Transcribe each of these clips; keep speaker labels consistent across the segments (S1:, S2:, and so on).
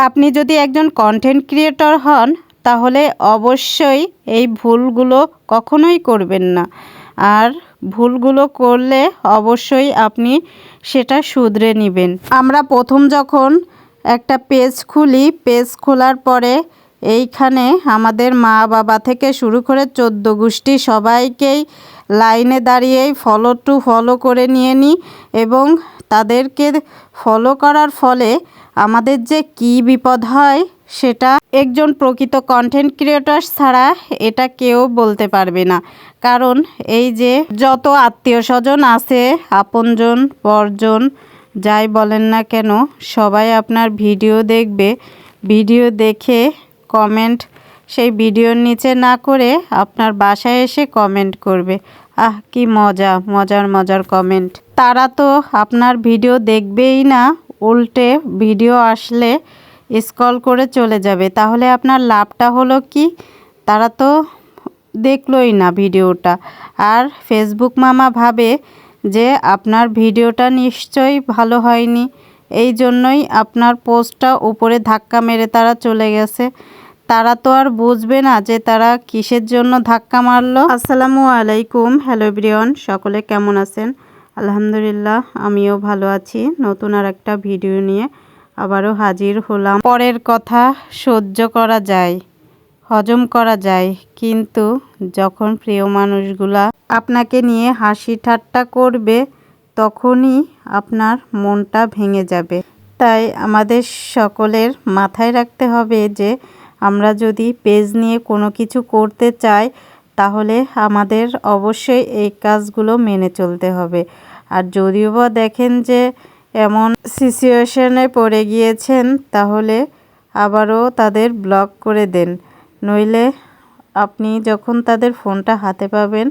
S1: আপনি যদি একজন কন্টেন্ট ক্রিয়েটর হন, তাহলে অবশ্যই এই ভুলগুলো কখনোই করবেন না। আর ভুলগুলো করলে অবশ্যই আপনি সেটা শুধরে নেবেন। আমরা প্রথম যখন একটা পেজ খুলি পেজ খোলার পরে এইখানে আমাদের মা বাবা থেকে শুরু করে চোদ্দ গোষ্ঠী সবাইকেই লাইনে দাঁড়িয়েই ফলো টু ফলো করে নিয়ে নিই এবং তাদেরকে ফলো করার ফলে আমাদের যে কী বিপদ হয় সেটা একজন প্রকৃত কন্টেন্ট ক্রিয়েটর ছাড়া এটা কেউ বলতে পারবে না। কারণ এই যে যত আত্মীয় স্বজন আছে, আপনজন পরজন যাই বলেন না কেন, সবাই আপনার ভিডিও দেখবে। ভিডিও দেখে কমেন্ট সেই ভিডিওর নিচে না করে আপনার বাসায় এসে কমেন্ট করবে। আহ, কি মজা, মজার মজার কমেন্ট তারা তো আপনার ভিডিও দেখবেই না, উল্টে ভিডিও আসলে স্কল করে চলে যাবে। তাহলে আপনার লাভটা হলো কি? তারা তো দেখলোই না ভিডিওটা। আর ফেসবুক মামা ভাবে যে আপনার ভিডিওটা নিশ্চয়ই ভালো হয়নি। এই জন্যই আপনার পোস্টটা উপরে ধাক্কা মেরে তারা চলে গেছে। তারা তো আর বুঝবে না যে তারা কিসের জন্য ধাক্কা মারলো। আসসালামু আলাইকুম, হ্যালো ব্রিয়ন সকলে কেমন আছেন? আলহামদুলিল্লাহ, আমিও ভালো আছি। নতুন আর একটা ভিডিও নিয়ে আবারও হাজির হলাম। পরের কথা, সহ্য করা যায়, হজম করা যায়, কিন্তু যখন প্রিয় মানুষগুলা আপনাকে নিয়ে হাসি ঠাট্টা করবে, তখনই আপনার মনটা ভেঙে যাবে। তাই আমাদের সকলের মাথায় রাখতে হবে যে, আমরা যদি পেজ নিয়ে কোনো কিছু করতে চাই তাহলে আমাদের অবশ্যই এই কাজগুলো মেনে চলতে হবে। আর যদিও বা দেখেন যে এমন সিচুয়েশনে পড়ে গিয়েছেন, তাহলে আবারও তাদের ব্লক করে দেন। নইলে আপনি যখন তাদের ফোনটা হাতে পাবেন,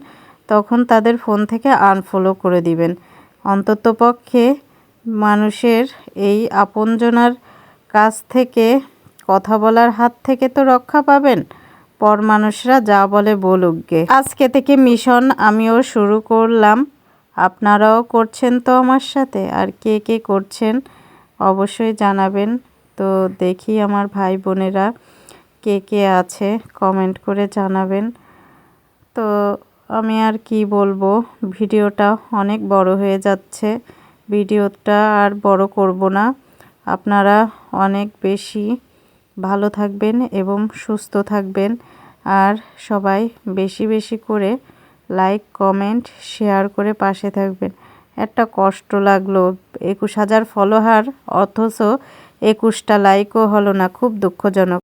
S1: তখন তাদের ফোন থেকে আনফলো করে দিবেন। অন্ততপক্ষে মানুষের এই আপনজনার কাছ থেকে, কথা বলার হাত থেকে তো রক্ষা পাবেন। পর মানুষরা যা বলে বলুক গে। আজকে থেকে মিশন আমিও শুরু করলাম। আপনারাও করছেন তো আমার সাথে? আর কে কে করছেন অবশ্যই জানাবেন। তো দেখি আমার ভাই বোনেরা কে কে আছে কমেন্ট করে জানাবেন। তো আমি আর কি বলব, ভিডিওটা অনেক বড় হয়ে যাচ্ছে। ভিডিওটা আর বড় করব না। আপনারা অনেক বেশি ভালো থাকবেন এবং সুস্থ থাকবেন। আর সবাই বেশি বেশি করে লাইক কমেন্ট শেয়ার করে পাশে থাকবেন। একটা কষ্ট লাগল, একুশ হাজার ফলোহার অথচ একুশটা লাইকও হলো না, খুব দুঃখজনক।